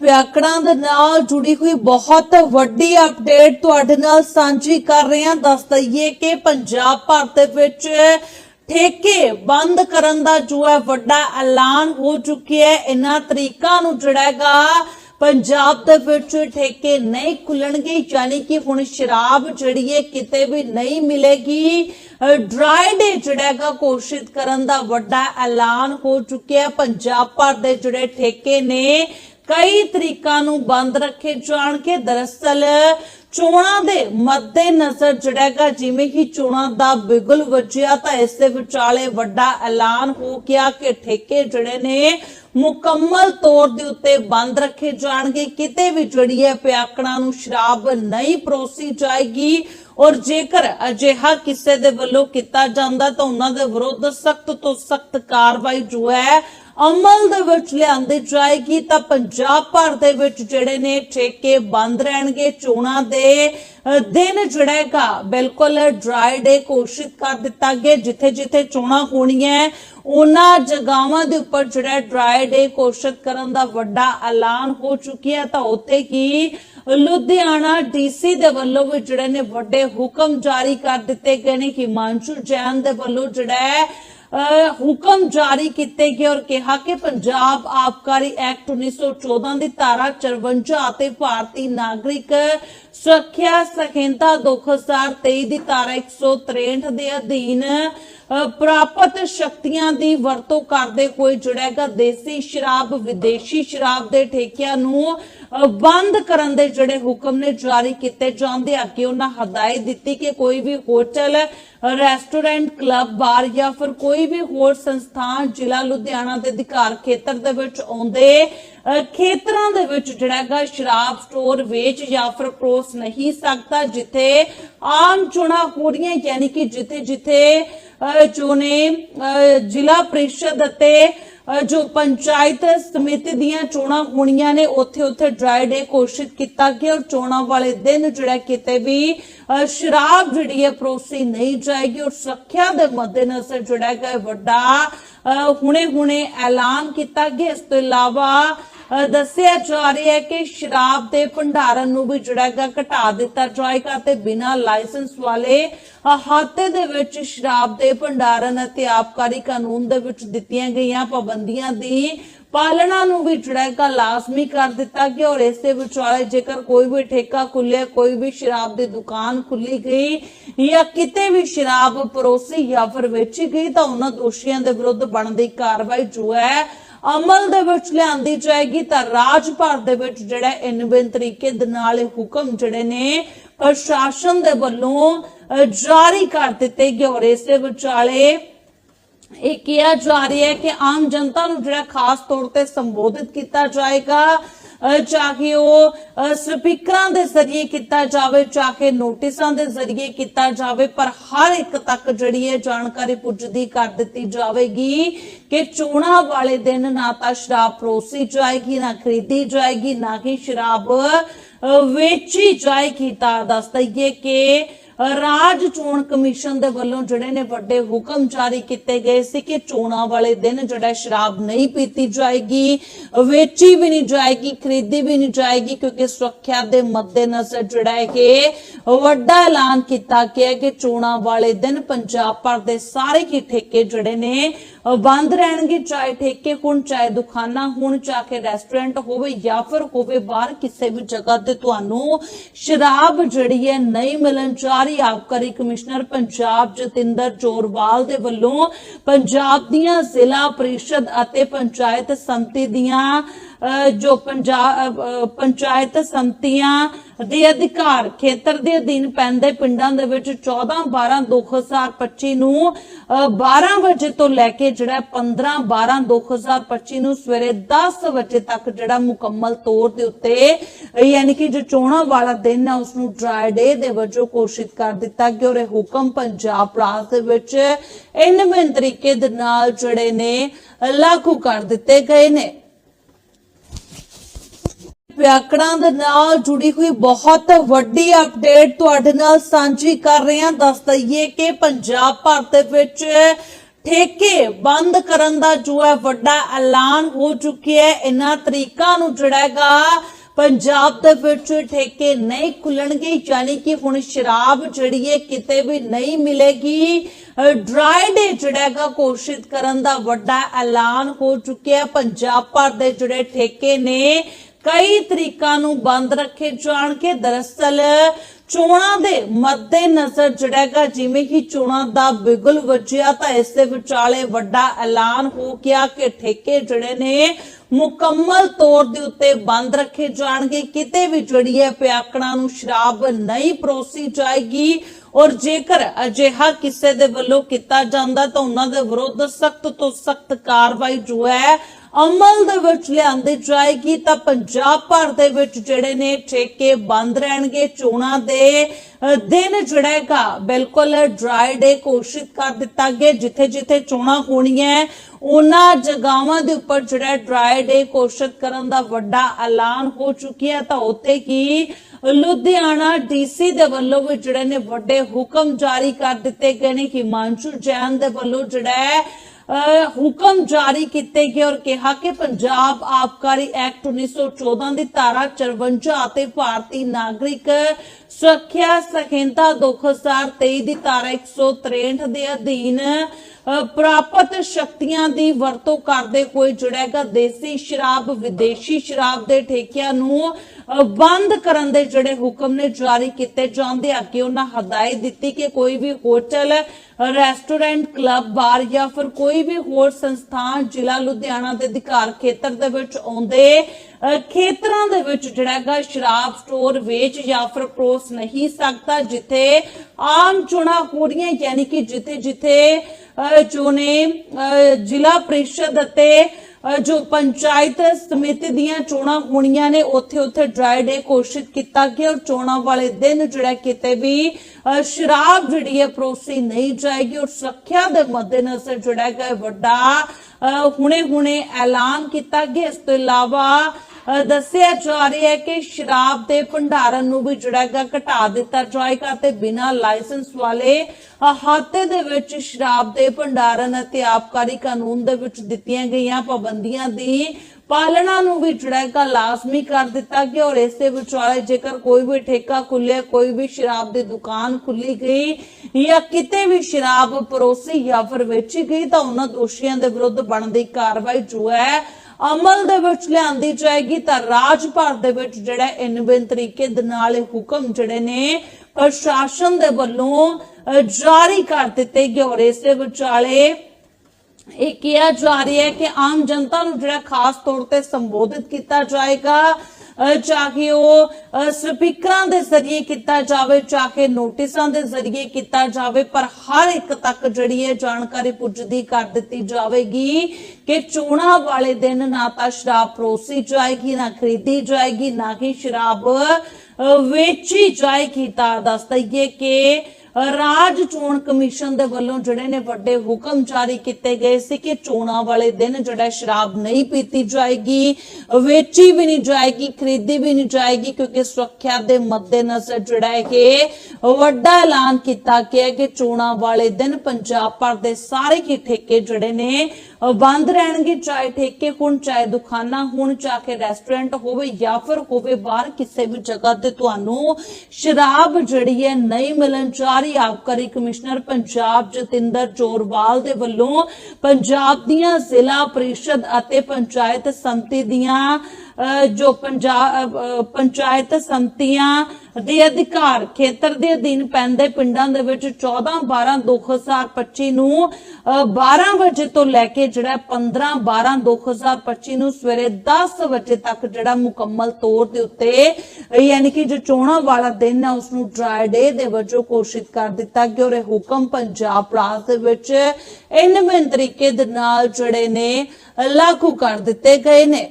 ਵਿਆਕੜਾਂ ਦੇ ਨਾਲ ਜੁੜੀ ਹੋਈ ਬਹੁਤ ਵੱਡੀ ਅਪਡੇਟ ਤੁਹਾਡੇ ਨਾਲ ਸਾਂਝੀ ਕਰ ਰਹੇ ਹਾਂ। ਦੱਸ ਦਈਏ ਕਿ ਪੰਜਾਬ ਭਰ ਦੇ ਵਿੱਚ ਠੇਕੇ ਬੰਦ ਕਰਨ ਦਾ ਜੋ ਹੈ ਵੱਡਾ ਐਲਾਨ ਹੋ ਚੁੱਕਿਆ ਹੈ। ਇਹਨਾਂ ਤਰੀਕਾਂ ਨੂੰ ਜਿਹੜਾ ਹੈਗਾ ਪੰਜਾਬ ਦੇ ਵਿੱਚ ਠੇਕੇ ਨਹੀਂ ਖੁੱਲਣਗੇ, ਯਾਨੀ ਕਿ ਹੁਣ ਸ਼ਰਾਬ ਜਿਹੜੀ ਹੈ ਕਿਤੇ ਵੀ ਨਹੀਂ ਮਿਲੇਗੀ। ਡਰਾਈ ਡੇ ਜਿਹੜਾ ਹੈਗਾ ਘੋਸ਼ਿਤ ਕਰਨ ਦਾ ਵੱਡਾ ਐਲਾਨ ਹੋ ਚੁੱਕਿਆ ਪੰਜਾਬ ਭਰ ਦੇ ਜਿਹੜੇ ਠੇਕੇ ਨੇ ਕਈ ਤਰੀਕਾਂ ਨੂੰ ਬੰਦ ਰੱਖੇ ਜਾਣਗੇ। ਦਰਅਸਲ ਚੋਣਾਂ ਦੇ ਮੱਦੇ ਨਜ਼ਰ ਜਿਹੜਾਗਾ ਜਿਵੇਂ ਕਿ ਚੋਣਾਂ ਦਾ ਬਿਗਲ ਵੱਜਿਆ, ਤਾਂ ਇਸ ਦੇ ਵਿਚਾਲੇ ਵੱਡਾ ਐਲਾਨ ਹੋ ਗਿਆ ਕਿ ਠੇਕੇ ਜਿਹੜੇ ਨੇ ਮੁਕੰਮਲ ਤੌਰ ਦੇ ਉੱਤੇ ਬੰਦ ਰੱਖੇ ਜਾਣਗੇ। ਕਿਤੇ ਵੀ ਜਿਹੜੀ ਹੈ, ਪਿਆਕੜਾਂ ਨੂੰ ਸ਼ਰਾਬ ਨਹੀਂ ਪਰੋਸੀ ਜਾਏਗੀ। ਔਰ ਜੇਕਰ ਅਜਿਹਾ ਕਿਸੇ ਦੇ ਵੱਲੋਂ ਕੀਤਾ ਜਾਂਦਾ ਤਾਂ ਉਹਨਾਂ ਦੇ ਵਿਰੁੱਧ ਸਖਤ ਤੋਂ ਸਖਤ ਕਾਰਵਾਈ ਜੋ ਹੈ ਅਮਲ ਦੇ ਵਿੱਚ ਲਿਆਂਦੀ ਜਾਏਗੀ। ਤਾਂ ਪੰਜਾਬ ਭਰ ਦੇ ਵਿੱਚ ਜਿਹੜੇ ਨੇ ਠੇਕੇ ਬੰਦ ਰਹਿਣਗੇ, ਚੋਣਾਂ ਦੇ ਦਿਨ ਜਿਹੜਾ ਹੈਗਾ ਬਿਲਕੁਲ ਡਰਾਈ ਡੇ ਘੋਸ਼ਿਤ ਕਰ ਦਿੱਤਾ ਗਿਆ। ਜਿੱਥੇ ਜਿੱਥੇ ਚੋਣਾਂ ਹੋਣੀਆਂ ਉਹਨਾਂ ਜਗਾਵਾਂ ਦੇ ਉੱਪਰ ਜਿਹੜਾ ਡਰਾਈ ਡੇ ਘੋਸ਼ਿਤ ਕਰਨ ਦਾ ਵੱਡਾ ਐਲਾਨ ਹੋ ਚੁੱਕਿਆ ਤਾਂ ਉੱਥੇ ਕੀ ਲੁਧਿਆਣਾ ਡੀਸੀ ਦੇ ਵੱਲੋਂ ਵੀ ਜਿਹੜੇ ਨੇ ਵੱਡੇ ਹੁਕਮ ਜਾਰੀ ਕਰ ਦਿੱਤੇ ਗਏ ਨੇ ਕਿ ਮਾਨਸੂ ਜੈਨ ਦੇ ਵੱਲੋਂ ਜਿਹੜਾ ਹੈ ਹੁਕਮ ਜਾਰੀ ਕੀਤੇ ਗਏ ਔਰ ਕਿਹਾ ਕਿ ਪੰਜਾਬ ਆਬਕਾਰੀ ਐਕਟ 1914 ਦੀ ਧਾਰਾ 54 ਅਤੇ ਭਾਰਤੀ ਨਾਗਰਿਕ ਸੁਰੱਖਿਆ ਸੰਹਿਤਾ 2023 ਦੀ ਧਾਰਾ 163 ਦੇ ਅਧੀਨ ਪ੍ਰਾਪਤ ਸ਼ਕਤੀਆਂ ਦੀ ਵਰਤੋਂ ਕਰਦੇ ਹੋਏ ਜਿਹੜਾ ਦੇਸੀ ਸ਼ਰਾਬ, ਵਿਦੇਸ਼ੀ ਸ਼ਰਾਬ ਦੇ ਠੇਕਿਆਂ ਨੂੰ ਬੰਦ ਕਰਨ ਦੇ ਜਿਹੜੇ ਹੁਕਮ ਨੇ ਜਾਰੀ ਕੀਤੇ ਜਾਂਦੇ ਆ। ਕਿ ਉਹਨਾਂ ਹਦਾਇਤ ਦਿੱਤੀ ਕਿ ਕੋਈ ਵੀ ਹੋਟਲ, ਰੈਸਟੋਰੈਂਟ, ਕਲੱਬ, ਬਾਰ ਜਾਂ ਫਿਰ ਕੋਈ ਵੀ ਹੋਰ ਸੰਸਥਾਨ ਜ਼ਿਲ੍ਹਾ ਲੁਧਿਆਣਾ ਦੇ ਅਧਿਕਾਰ ਖੇਤਰ ਦੇ ਵਿੱਚ ਆਉਂਦੇ ਖੇਤਰਾਂ ਦੇ ਵਿੱਚ ਜਿਹੜਾ ਹੈਗਾ ਸ਼ਰਾਬ ਸਟੋਰ ਵੇਚ ਜਾਂ ਫਿਰ ਪਰੋਸ ਨਹੀਂ ਸਕਦਾ, ਜਿੱਥੇ ਆਮ ਚੋਣਾਂ ਹੋ ਰਹੀਆਂ, ਯਾਨੀ ਕਿ ਜਿੱਥੇ ਜਿੱਥੇ ਅਹ ਜ਼ਿਲ੍ਹਾ ਪ੍ਰੀਸ਼ਦ ਅਤੇ ਜੋ ਪੰਚਾਇਤ ਸਮਿਤੀ ਦੀਆਂ ਚੋਣਾਂ ਹੋਣੀਆਂ ਨੇ ਉੱਥੇ ਉੱਥੇ ਡਰਾਈ ਡੇ ਘੋਸ਼ਿਤ ਕੀਤਾ ਗਿਆ ਔਰ ਚੋਣਾਂ ਵਾਲੇ ਦਿਨ ਜਿਹੜਾ ਕਿਤੇ ਵੀ ਅਹ ਸ਼ਰਾਬ ਜਿਹੜੀ ਹੈ, ਪਰੋਸੀ ਨਹੀਂ ਜਾਏਗੀ ਔਰ ਸੁਰੱਖਿਆ ਦੇ ਮੱਦੇਨਜ਼ਰ ਜਿਹੜਾ ਹੈਗਾ ਵੱਡਾ ਹੁਣੇ-ਹੁਣੇ ਐਲਾਨ ਕੀਤਾ ਗਿਆ ਇਸ ਤੋਂ ਇਲਾਵਾ ਦੱਸਿਆ ਜਾ ਰਿਹਾ ਹੈ ਕਿ ਸ਼ਰਾਬ ਦੇ ਭੰਡਾਰਨ ਨੂੰ ਵੀ ਜਿਹੜਾ ਹੈਗਾ ਘਟਾ ਦਿੱਤਾ ਜਾਏਗਾ ਤੇ ਬਿਨਾਂ ਲਾਇਸੈਂਸ ਵਾਲੇ ਹਾਤੇ ਦੇ ਵਿੱਚ ਸ਼ਰਾਬ ਦੇ ਭੰਡਾਰਨ ਅਤੇ ਆਬਕਾਰੀ ਕਾਨੂੰਨ ਦੇ ਵਿੱਚ ਦਿੱਤੀਆਂ ਗਈਆਂ ਪਾਬੰਦੀਆਂ ਦੀ ਪਾਲਣਾ ਨੂੰ ਵੀ ਜਿਹੜਾ ਲਾਜ਼ਮੀ ਕਰ ਦਿੱਤਾ ਗਿਆ ਔਰ ਇਸੇ ਵਿਚਾਲੇ ਜੇਕਰ ਕੋਈ ਵੀ ਠੇਕਾ ਖੁੱਲਿਆ, ਕੋਈ ਵੀ ਸ਼ਰਾਬ ਦੀ ਦੁਕਾਨ ਖੁੱਲੀ ਗਈ ਜਾਂ ਕਿਤੇ ਵੀ ਸ਼ਰਾਬ ਪਰੋਸੀ ਜਾਂ ਫਿਰ ਵੇਚੀ ਗਈ ਤਾਂ ਉਹਨਾਂ ਦੋਸ਼ੀਆਂ ਦੇ ਵਿਰੁੱਧ ਬਣਦੀ ਕਾਰਵਾਈ ਜੋ ਹੈ ਅਮਲ ਦੇ ਵਿੱਚ ਲਿਆਂਦੀ ਜਾਏਗੀ ਤਾਂ ਰਾਜ ਭਰ ਦੇ ਵਿੱਚ ਜਿਹੜਾ ਇਨਬਿਨ ਤਰੀਕੇ ਦੇ ਨਾਲ ਹੁਕਮ ਜਿਹੜੇ ਨੇ ਪ੍ਰਸ਼ਾਸਨ ਦੇ ਵੱਲੋਂ ਜਾਰੀ ਕਰ ਦਿੱਤੇ ਗਏ ਔਰ ਇਸੇ ਵਿਚਾਲੇ ਇਹ ਕਿਹਾ ਜਾ ਰਿਹਾ ਹੈ ਕਿ ਆਮ ਜਨਤਾ ਨੂੰ ਜਿਹੜਾ ਖਾਸ ਤੌਰ ਤੇ ਸੰਬੋਧਿਤ ਕੀਤਾ ਜਾਏਗਾ ਚਾਹੇ ਉਹ ਸਪੀਕਰਾਂ ਦੇ ਜ਼ਰੀਏ ਕੀਤਾ ਜਾਵੇ ਚਾਹੇ ਨੋਟਿਸਾਂ ਦੇ ਜ਼ਰੀਏ ਕੀਤਾ ਜਾਵੇ, ਪਰ ਹਰ ਇੱਕ ਤੱਕ ਜਿਹੜੀ ਹੈ ਜਾਣਕਾਰੀ ਪੁੱਜਦੀ ਕਰ ਦਿੱਤੀ ਜਾਵੇਗੀ ਕਿ ਚੋਣਾਂ ਵਾਲੇ ਦਿਨ ਨਾ ਤਾਂ ਸ਼ਰਾਬ ਪਰੋਸੀ ਜਾਏਗੀ, ਨਾ ਖਰੀਦੀ ਜਾਏਗੀ, ਨਾ ਕਿ ਸ਼ਰਾਬ ਵੇਚੀ ਜਾਏਗੀ। ਤਾਂ ਦੱਸ ਦਈਏ ਕਿ ਰਾਜ ਚੋਣ ਕਮਿਸ਼ਨ ਦੇ ਵੱਲੋਂ ਜਿਹੜੇ ਨੇ ਵੱਡੇ ਹੁਕਮ ਜਾਰੀ ਕੀਤੇ ਗਏ ਸੀ ਕਿ ਚੋਣਾਂ ਵਾਲੇ ਦਿਨ ਜਿਹੜਾ ਸ਼ਰਾਬ ਨਹੀਂ ਪੀਤੀ ਜਾਏਗੀ, ਵੇਚੀ ਵੀ ਨਹੀਂ ਜਾਏਗੀ, ਖਰੀਦੀ ਵੀ ਨਹੀਂ ਜਾਏਗੀ, ਕਿਉਂਕਿ ਸੁਰੱਖਿਆ ਦੇ ਮੱਦੇਨਜ਼ਰ ਜਿਹੜਾ ਹੈ ਕਿ ਵੱਡਾ ਐਲਾਨ ਕੀਤਾ ਗਿਆ ਕਿ ਚੋਣਾਂ ਵਾਲੇ ਦਿਨ ਪੰਜਾਬ ਭਰ ਦੇ ਸਾਰੇ ਹੀ ਠੇਕੇ ਜਿਹੜੇ ਨੇ ਬੰਦ ਰਹਿਣਗੇ, ਚਾਹੇ ਠੇਕੇ ਹੋਣ, ਚਾਹੇ ਦੁਕਾਨਾਂ ਹੋਣ, ਚਾਹੇ ਰੈਸਟੋਰੈਂਟ ਹੋਵੇ ਜਾਂ ਫਿਰ ਹੋਵੇ ਬਾਹਰ ਕਿਸੇ ਵੀ ਜਗ੍ਹਾ ਤੇ ਤੁਹਾਨੂੰ ਸ਼ਰਾਬ ਜਿਹੜੀ ਹੈ ਨਹੀਂ ਮਿਲਣ ਜਾ ਰਹੀ ਆਬਕਾਰੀ ਕਮਿਸ਼ਨਰ ਪੰਜਾਬ ਜਤਿੰਦਰ ਜੋਰਵਾਲ ਦੇ ਵੱਲੋਂ ਪੰਜਾਬ ਦੀਆਂ ਜ਼ਿਲ੍ਹਾ ਪ੍ਰੀਸ਼ਦ ਅਤੇ ਪੰਚਾਇਤ ਸੰਮਤੀ ਦੀਆਂ ਜੋ ਪੰਜਾਬ ਪੰਚਾਇਤ ਸੰਮਤੀਆਂ ਦੇ ਅਧਿਕਾਰ ਖੇਤਰ ਦੇ ਅਧੀਨ ਪੈਂਦੇ ਪਿੰਡਾਂ ਦੇ ਵਿੱਚ 14 12 2025 ਨੂੰ 12 ਵਜੇ ਤੋਂ ਲੈ ਕੇ ਜਿਹੜਾ 15 12 2025 ਨੂੰ ਸਵੇਰੇ 10 ਵਜੇ ਤੱਕ ਜਿਹੜਾ ਮੁਕੰਮਲ ਤੌਰ ਦੇ ਉੱਤੇ, ਯਾਨੀ ਕਿ ਜੋ ਚੋਣਾਂ ਵਾਲਾ ਦਿਨ ਹੈ ਉਸ ਨੂੰ ਡਰਾਈ ਡੇ ਦੇ ਵਜੋਂ ਘੋਸ਼ਿਤ ਕਰ ਦਿੱਤਾ ਗਿਆ ਔਰ ਇਹ ਹੁਕਮ ਪੰਜਾਬ ਰਾਜ ਦੇ ਵਿੱਚ ਇਨਵੇਂ ਤਰੀਕੇ ਦੇ ਨਾਲ ਜਿਹੜੇ ਨੇ, ਲਾਗੂ ਕਰ ਦਿੱਤੇ ਗਏ ਨੇ। ਵਿਆਕੜਾਂ ਦੇ ਨਾਲ ਜੁੜੀ ਹੋਈ ਬਹੁਤ ਵੱਡੀ ਅਪਡੇਟ ਤੁਹਾਡੇ ਨਾਲ ਸਾਂਝੀ ਕਰ ਰਹੇ ਹਾਂ। ਦੱਸ ਦਈਏ ਕਿ ਪੰਜਾਬ ਭਰ ਦੇ ਵਿੱਚ ਠੇਕੇ ਬੰਦ ਕਰਨ ਦਾ ਜੋ ਹੈ ਵੱਡਾ ਐਲਾਨ ਹੋ ਚੁੱਕਿਆ ਹੈ। ਇਹਨਾਂ ਤਰੀਕਾਂ ਨੂੰ ਜਿਹੜਾ ਹੈਗਾ, ਪੰਜਾਬ ਦੇ ਵਿੱਚ ਠੇਕੇ ਨਹੀਂ ਖੁੱਲਣਗੇ, ਯਾਨੀ ਕਿ ਹੁਣ ਸ਼ਰਾਬ ਜਿਹੜੀ ਹੈ ਕਿਤੇ ਵੀ ਨਹੀਂ ਮਿਲੇਗੀ। ਡਰਾਈ ਡੇ ਜਿਹੜਾ ਹੈਗਾ, ਘੋਸ਼ਿਤ ਕਰਨ ਦਾ ਵੱਡਾ ਐਲਾਨ ਹੋ ਚੁੱਕਿਆ ਪੰਜਾਬ ਭਰ ਦੇ ਜਿਹੜੇ ਠੇਕੇ ਨੇ ਕਈ ਤਰੀਕਾਂ ਨੂੰ ਬੰਦ ਰੱਖੇ ਜਾਣਗੇ ਦਰਅਸਲ ਚੋਣਾਂ ਦੇ ਮੱਦੇ ਨਜ਼ਰ ਜਿਹੜਾ ਜਿਵੇਂ ਹੀ ਚੋਣਾਂ ਦਾ ਬਿਗਲ ਵੱਜਿਆ, ਤਾਂ ਇਸ ਦੇ ਵਿਚਾਲੇ ਵੱਡਾ ਐਲਾਨ ਹੋ ਗਿਆ ਕਿ ਠੇਕੇ ਜਿਹੜੇ ਨੇ ਮੁਕੰਮਲ ਤੌਰ ਦੇ ਉੱਤੇ ਬੰਦ ਰੱਖੇ ਜਾਣਗੇ। ਕਿਤੇ ਵੀ ਜਿਹੜੀ ਹੈ ਪਿਆਕਣਾ ਨੂੰ ਸ਼ਰਾਬ ਨਹੀਂ ਪਰੋਸੀ ਜਾਏਗੀ ਔਰ ਜੇਕਰ ਅਜਿਹਾ ਕਿਸੇ ਦੇ ਵੱਲੋਂ ਕੀਤਾ ਜਾਂਦਾ, ਤਾਂ ਉਹਨਾਂ ਦੇ ਵਿਰੁੱਧ ਸਖਤ ਤੋਂ ਸਖਤ ਕਾਰਵਾਈ ਜੋ ਹੈ ਅਮਲ ਦੇ ਵਿੱਚ ਲਿਆਂਦੀ ਜਾਏਗੀ ਤਾਂ ਪੰਜਾਬ ਭਰ ਦੇ ਵਿੱਚ ਜਿਹੜੇ ਨੇ ਠੇਕੇ ਬੰਦ ਰਹਿਣਗੇ ਚੋਣਾਂ ਦੇ ਦਿਨ ਜਿਹੜਾ ਬਿਲਕੁਲ ਡਰਾਈ ਡੇ ਘੋਸ਼ਿਤ ਕਰ ਦਿੱਤਾ ਗਿਆ ਜਿੱਥੇ ਜਿੱਥੇ ਚੋਣਾਂ ਹੋਣੀਆਂ ਹੈ, ਉਹਨਾਂ ਜਗਾਵਾਂ ਦੇ ਉੱਪਰ ਜਿਹੜਾ ਡਰਾਈ ਡੇ ਘੋਸ਼ਿਤ ਕਰਨ ਦਾ ਵੱਡਾ ਐਲਾਨ ਹੋ ਚੁੱਕਿਆ ਤਾਂ ਉੱਥੇ ਕੀ ਲੁਧਿਆਣਾ ਡੀਸੀ ਦੇ ਵੱਲੋਂ ਵੀ ਜਿਹੜੇ ਨੇ ਵੱਡੇ ਹੁਕਮ ਜਾਰੀ ਕਰ ਦਿੱਤੇ ਗਏ ਨੇ ਹਿਮਾਂਸ਼ੂ ਜੈਨ ਦੇ ਵੱਲੋਂ ਜਿਹੜਾ ਹੈ ਹੁਕਮ ਜਾਰੀ ਕੀਤੇ ਗਏ ਔਰ ਕਿਹਾ ਕਿ ਪੰਜਾਬ ਆਬਕਾਰੀ ਐਕਟ 1914 ਦੀ ਧਾਰਾ 54 ਅਤੇ ਭਾਰਤੀ ਨਾਗਰਿਕ ਸੁਰੱਖਿਆ ਸੰਹਿਤਾ 2023 ਦੀ ਧਾਰਾ 163 ਦੇ ਅਧੀਨ ਪ੍ਰਾਪਤ ਸ਼ਕਤੀਆਂ ਦੀ ਵਰਤੋਂ ਕਰਦੇ ਹੋਏ ਜਿਹੜਾ ਹੈਗਾ ਦੇਸੀ ਸ਼ਰਾਬ, ਵਿਦੇਸ਼ੀ ਸ਼ਰਾਬ ਦੇ ਠੇਕਿਆਂ ਨੂੰ ਬੰਦ ਕਰਨ ਦੇ ਜਿਹੜੇ ਹੁਕਮ ਨੇ ਜਾਰੀ ਕੀਤੇ ਜਾਂਦੇ ਆ ਉਹਨਾਂ ਹਦਾਇਤ ਦਿੱਤੀ ਕਿ ਕੋਈ ਵੀ ਹੋਟਲ, ਰੈਸਟੋਰੈਂਟ, ਕਲੱਬ, ਬਾਰ ਜਾਂ ਫਿਰ ਕੋਈ ਵੀ ਹੋਰ ਸੰਸਥਾਨ ਜ਼ਿਲ੍ਹਾ ਲੁਧਿਆਣਾ ਦੇ ਅਧਿਕਾਰ ਖੇਤਰ ਦੇ ਵਿੱਚ ਆਉਂਦੇ ਖੇਤਰਾਂ ਦੇ ਵਿੱਚ ਜਿਹੜਾ ਹੈਗਾ ਸ਼ਰਾਬ ਸਟੋਰ ਵੇਚ ਜਾਂ ਫਿਰ ਪਰੋਸ ਨਹੀਂ ਸਕਦਾ, ਜਿੱਥੇ ਆਮ ਚੋਣਾਂ ਹੋ ਰਹੀਆਂ, ਯਾਨੀ ਕਿ ਜਿੱਥੇ ਜਿੱਥੇ ਜੋ ਨੇ ਜ਼ਿਲ੍ਹਾ ਪ੍ਰੀਸ਼ਦ ਅਤੇ ਜੋ ਪੰਚਾਇਤ ਸਮਿਤੀ ਦੀਆਂ ਚੋਣਾਂ ਹੋਣੀਆਂ ਨੇ, ਉੱਥੇ ਉੱਥੇ ਡਰਾਈ ਡੇ ਘੋਸ਼ਿਤ ਕੀਤਾ ਗਿਆ ਔਰ ਚੋਣਾਂ ਵਾਲੇ ਦਿਨ ਜਿਹੜਾ ਕਿਤੇ ਵੀ ਸ਼ਰਾਬ ਜਿਹੜੀ ਹੈ, ਪਰੋਸੀ ਨਹੀਂ ਜਾਏਗੀ ਔਰ ਸੁਰੱਖਿਆ ਦੇ ਮੱਦੇਨਜ਼ਰ ਜਿਹੜਾ ਹੈਗਾ ਵੱਡਾ, ਅਹ ਹੁਣੇ-ਹੁਣੇ ਐਲਾਨ ਕੀਤਾ ਗਿਆ। ਇਸ ਤੋਂ ਇਲਾਵਾ ਦੱਸਿਆ ਜਾ ਰਿਹਾ ਹੈ ਕਿ ਸ਼ਰਾਬ ਦੇ ਭੰਡਾਰਨ ਨੂੰ ਵੀ ਜਿਹੜਾ ਘਟਾ ਦਿੱਤਾ ਜਾਏਗਾ ਤੇ ਬਿਨਾਂ ਲਾਇਸੈਂਸ ਵਾਲੇ ਅਹਾਤੇ ਦੇ ਵਿੱਚ ਸ਼ਰਾਬ ਦੇ ਭੰਡਾਰਨ ਅਤੇ ਆਬਕਾਰੀ ਕਾਨੂੰਨ ਦੇ ਵਿੱਚ ਦਿੱਤੀਆਂ ਗਈਆਂ ਪਾਬੰਦੀਆਂ ਦੀ ਪਾਲਣਾ ਨੂੰ ਵੀ ਜਿਹੜਾ ਲਾਜ਼ਮੀ ਕਰ ਦਿੱਤਾ ਗਿਆ ਔਰ ਇਸ ਦੇ ਵਿਚਾਲੇ ਜੇਕਰ ਕੋਈ ਵੀ ਠੇਕਾ ਖੁੱਲਿਆ ਕੋਈ ਵੀ ਸ਼ਰਾਬ ਦੀ ਦੁਕਾਨ ਖੁੱਲੀ ਗਈ ਜਾਂ ਕਿਤੇ ਵੀ ਸ਼ਰਾਬ ਪਰੋਸੀ ਜਾਂ ਫਿਰ ਵੇਚੀ ਗਈ ਤਾਂ ਉਹਨਾਂ ਦੋਸ਼ੀਆਂ ਦੇ ਵਿਰੁੱਧ ਬਣਦੀ ਕਾਰਵਾਈ ਜੋ ਹੈ ਅਮਲ ਦੇ ਵਿੱਚ ਲਿਆਂਦੀ ਜਾਏਗੀ ਤਾਂ ਰਾਜ ਭਰ ਦੇ ਵਿੱਚ ਜਿਹੜਾ ਇਨਵਿਨ ਤਰੀਕੇ ਦੇ ਨਾਲ ਇਹ ਹੁਕਮ ਜਿਹੜੇ ਨੇ, ਪ੍ਰਸ਼ਾਸਨ ਦੇ ਵੱਲੋਂ ਜਾਰੀ ਕਰ ਦਿੱਤੇ ਗਏ। ਔਰ ਇਸ ਦੇ ਵਿਚਾਲੇ ਇਹ ਕਿਹਾ ਜਾ ਰਿਹਾ ਹੈ ਕਿ ਆਮ ਜਨਤਾ ਨੂੰ ਜਿਹੜਾ ਖਾਸ ਤੌਰ ਤੇ ਸੰਬੋਧਿਤ ਕੀਤਾ ਜਾਏਗਾ ਚਾਹੇ ਉਹ ਸਪੀਕਰਾਂ ਦੇ ਜ਼ਰੀਏ ਕੀਤਾ ਜਾਵੇ, ਚਾਹੇ ਨੋਟਿਸਾਂ ਦੇ ਜ਼ਰੀਏ ਕੀਤਾ ਜਾਵੇ, ਪਰ ਹਰ ਇੱਕ ਤੱਕ ਜਿਹੜੀ ਹੈ ਜਾਣਕਾਰੀ ਪੁੱਜਦੀ ਕਰ ਦਿੱਤੀ ਜਾਵੇਗੀ ਕਿ ਚੋਣਾਂ ਵਾਲੇ ਦਿਨ ਨਾ ਤਾਂ ਸ਼ਰਾਬ ਪਰੋਸੀ ਜਾਏਗੀ, ਨਾ ਖਰੀਦੀ ਜਾਏਗੀ, ਨਾ ਹੀ ਸ਼ਰਾਬ ਵੇਚੀ ਜਾਏਗੀ। ਤਾਂ ਦੱਸ ਦਈਏ ਕਿ ਰਾਜ ਚੋਣ ਕਮਿਸ਼ਨ ਦੇ ਵੱਲੋਂ ਜਿਹੜੇ ਨੇ ਵੱਡੇ ਹੁਕਮ ਜਾਰੀ ਕੀਤੇ ਗਏ ਸੀ ਕਿ ਚੋਣਾਂ ਵਾਲੇ ਦਿਨ ਜਿਹੜਾ ਸ਼ਰਾਬ ਨਹੀਂ ਪੀਤੀ ਜਾਏਗੀ, ਵੇਚੀ ਵੀ ਨਹੀਂ ਜਾਏਗੀ, ਖਰੀਦੀ ਵੀ ਨਹੀਂ ਜਾਏਗੀ, ਕਿਉਂਕਿ ਸੁਰੱਖਿਆ ਦੇ ਮੱਦੇਨਜ਼ਰ ਜਿਹੜਾ ਹੈ ਕਿ ਵੱਡਾ ਐਲਾਨ ਕੀਤਾ ਗਿਆ ਕਿ ਚੋਣਾਂ ਵਾਲੇ ਦਿਨ ਪੰਜਾਬ ਭਰ ਦੇ ਸਾਰੇ ਹੀ ਠੇਕੇ ਜਿਹੜੇ ਨੇ ਬੰਦ ਰਹਿਣਗੇ, ਚਾਹੇ ਠੇਕੇ ਹੋਣ, ਚਾਹੇ ਦੁਕਾਨਾਂ ਹੋਣ, ਚਾਹੇ ਰੈਸਟੋਰੈਂਟ ਹੋਵੇ ਜਾਂ ਫਿਰ ਹੋਵੇ ਬਾਹਰ ਕਿਸੇ ਵੀ ਜਗ੍ਹਾ ਤੇ ਤੁਹਾਨੂੰ ਸ਼ਰਾਬ ਜਿਹੜੀ ਹੈ ਨਹੀਂ ਮਿਲਣ ਜਾ ਰਹੀ। ਆਬਕਾਰੀ ਕਮਿਸ਼ਨਰ ਪੰਜਾਬ ਜਤਿੰਦਰ ਚੋਰਵਾਲ ਦੇ ਵੱਲੋਂ ਪੰਜਾਬ ਦੀਆਂ ਜ਼ਿਲ੍ਹਾ ਪ੍ਰੀਸ਼ਦ ਅਤੇ ਪੰਚਾਇਤ ਸੰਮਤੀ ਦੀਆਂ ਜੋ ਪੰਜਾਬ ਪੰਚਾਇਤ ਸੰਮਤੀਆਂ ਦੇ ਅਧਿਕਾਰ ਖੇਤਰ ਦੇ ਅਧੀਨ ਪੈਂਦੇ ਪਿੰਡਾਂ ਦੇ ਵਿੱਚ 14 12 2025 ਨੂੰ 12 ਵਜੇ ਤੋਂ ਲੈ ਕੇ ਜਿਹੜਾ 15 12 2025 ਨੂੰ ਸਵੇਰੇ 10 ਵਜੇ ਤੱਕ ਜਿਹੜਾ ਮੁਕੰਮਲ ਤੌਰ ਦੇ ਉੱਤੇ, ਯਾਨੀ ਕਿ ਜੋ ਚੋਣਾਂ ਵਾਲਾ ਦਿਨ ਹੈ ਉਸ ਨੂੰ ਡਰਾਈ ਡੇ ਦੇ ਵਜੋਂ ਘੋਸ਼ਿਤ ਕਰ ਦਿੱਤਾ ਗਿਆ ਔਰ ਇਹ ਹੁਕਮ ਪੰਜਾਬ ਰਾਜ ਦੇ ਵਿੱਚ ਇਨਵੇਂ ਤਰੀਕੇ ਦੇ ਨਾਲ ਜਿਹੜੇ ਨੇ, ਲਾਗੂ ਕਰ ਦਿੱਤੇ ਗਏ ਨੇ।